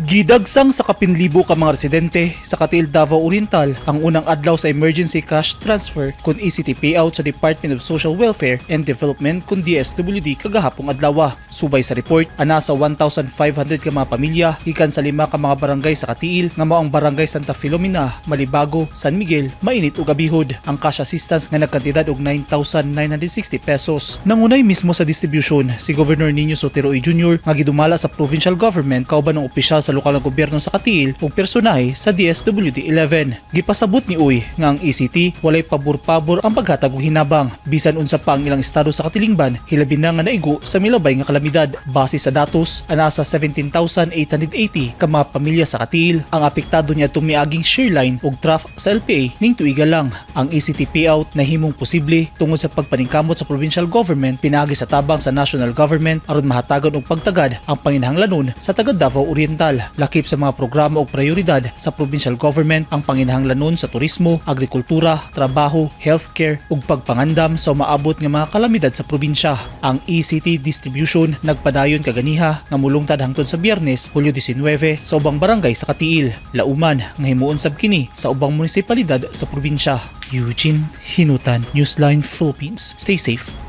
Gidagsang sa kapinlibo ka mga residente sa Katil Davao Oriental ang unang adlaw sa emergency cash transfer kun ECT payout sa Department of Social Welfare and Development kun DSWD kagahapong adlaw. Subay sa report, ana sa 1,500 ka mga pamilya gikan sa lima ka mga barangay sa Katiil nga mao ang barangay Santa Filomena, Malibago, San Miguel, Mainit ug Abihod. Ang cash assistance nga nagkantidad og 9,960 pesos. Nangunay mismo sa distribution si Governor Nino Sotero E. Jr. nga gidumala sa provincial government kauban ng opisyal sa lokal nga gobyerno sa Katiil ug personahe sa DSWD 11. Gipasabot ni Uy nga ang ECT walay pabor-pabor ang paghatag og hinabang. Bisan unsa pa ang ilang estado sa katilingban hilabi na nga naigo sa milabay nga kalamidad. Base sa datos ana sa 17,880 ka mga pamilya sa Katiil ang apektado niya itong miaging shareline ug draft sa LPA ning tuiga lang. Ang ECT payout na himong posible tungod sa pagpaningkamot sa provincial government pinagi sa tabang sa national government aron mahatagan og pagtagad ang panginahanglanon sa taga Davao Oriental lakip sa mga programa ug prioridad sa provincial government ang panginahanglanon sa turismo, agrikultura, trabaho, healthcare ug pagpangandam sa maabot nga mga kalamidad sa probinsya. Ang ECT distribution nagpadayon kaganiha nga mulungtad hangtod sa Biyernes, Hulyo 19 sa ubang barangay sa Katiil. Lauman nga himuon sab kini sa ubang munisipalidad sa probinsya. Eugene Hinutan, Newsline Philippines. Stay safe.